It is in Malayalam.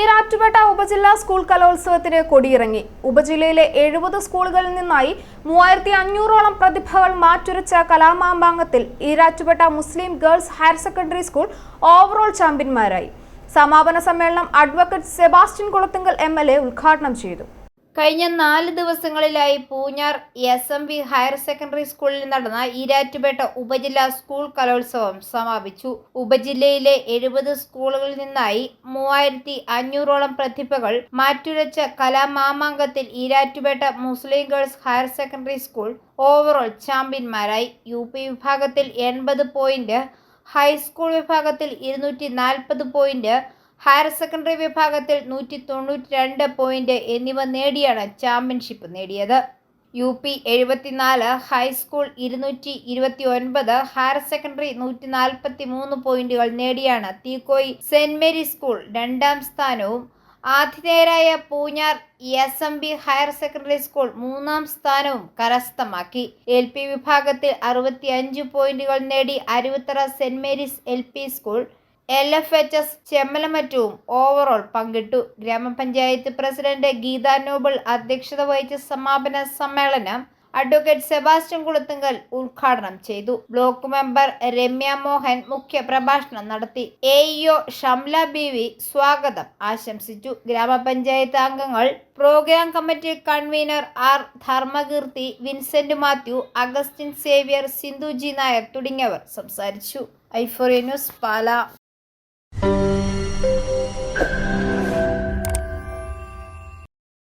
ഈരാറ്റുപേട്ട ഉപജില്ലാ സ്കൂൾ കലോത്സവത്തിന് കൊടിയിറങ്ങി. ഉപജില്ലയിലെ എഴുപത് സ്കൂളുകളിൽ നിന്നായി മൂവായിരത്തി അഞ്ഞൂറോളം പ്രതിഭകൾ മാറ്റുരച്ച കലാമാമ്പാങ്കത്തിൽ Erattupetta Muslim girls higher secondary school overall ചാമ്പ്യന്മാരായി. സമാപന സമ്മേളനം അഡ്വക്കേറ്റ് സെബാസ്റ്റ്യൻ കുളത്തുങ്കൽ എം ഉദ്ഘാടനം ചെയ്തു. കഴിഞ്ഞ നാല് ദിവസങ്ങളിലായി Poonjar S M V higher secondary സ്കൂളിൽ നടന്ന ഈരാറ്റുപേട്ട ഉപജില്ലാ സ്കൂൾ കലോത്സവം സമാപിച്ചു. ഉപജില്ലയിലെ എഴുപത് സ്കൂളുകളിൽ നിന്നായി മൂവായിരത്തി അഞ്ഞൂറോളം പ്രതിഭകൾ മാറ്റുരച്ച കലാമാമാങ്കത്തിൽ Erattupetta Muslim girls higher secondary school overall ചാമ്പ്യന്മാരായി. U P വിഭാഗത്തിൽ എൺപത് പോയിന്റ് ഹൈസ്കൂൾ വിഭാഗത്തിൽ ഇരുന്നൂറ്റി നാൽപ്പത് പോയിന്റ് ഹയർ സെക്കൻഡറി വിഭാഗത്തിൽ നൂറ്റി തൊണ്ണൂറ്റി രണ്ട് പോയിന്റ് എന്നിവ നേടിയാണ് ചാമ്പ്യൻഷിപ്പ് നേടിയത്. യു പി എഴുപത്തിനാല് ഹൈസ്കൂൾ ഇരുന്നൂറ്റി ഇരുപത്തി ഒൻപത് ഹയർ സെക്കൻഡറി നൂറ്റി നാൽപ്പത്തി മൂന്ന് പോയിന്റുകൾ നേടിയാണ് തീക്കോയി സെന്റ് മേരി സ്കൂൾ രണ്ടാം സ്ഥാനവും. ആതിഥേയരായ Poonjar S M B higher secondary school മൂന്നാം സ്ഥാനവും കരസ്ഥമാക്കി. എൽ പി വിഭാഗത്തിൽ അറുപത്തി അഞ്ച് പോയിന്റുകൾ നേടി Aruvithura saint Mary's L P school L F H S ചെമ്മലമറ്റവും overall പങ്കിട്ടു. ഗ്രാമപഞ്ചായത്ത് പ്രസിഡന്റ് ഗീതാ നോബിൾ അധ്യക്ഷത വഹിച്ച സമാപന സമ്മേളനം അഡ്വക്കേറ്റ് സെബാസ്റ്റ്യൻ കുളത്തുങ്കൽ ഉദ്ഘാടനം ചെയ്തു. ബ്ലോക്ക് മെമ്പർ രമ്യ മോഹൻ മുഖ്യ പ്രഭാഷണം നടത്തി A E O Shamla B V സ്വാഗതം ആശംസിച്ചു. ഗ്രാമപഞ്ചായത്ത് അംഗങ്ങൾ program committee convener R Dharmakeerthi Vincent Mathew Augustine Xavier Sindhu G Nair തുടങ്ങിയവർ സംസാരിച്ചു. ഐഫോറിയ ന്യൂസ് പാല.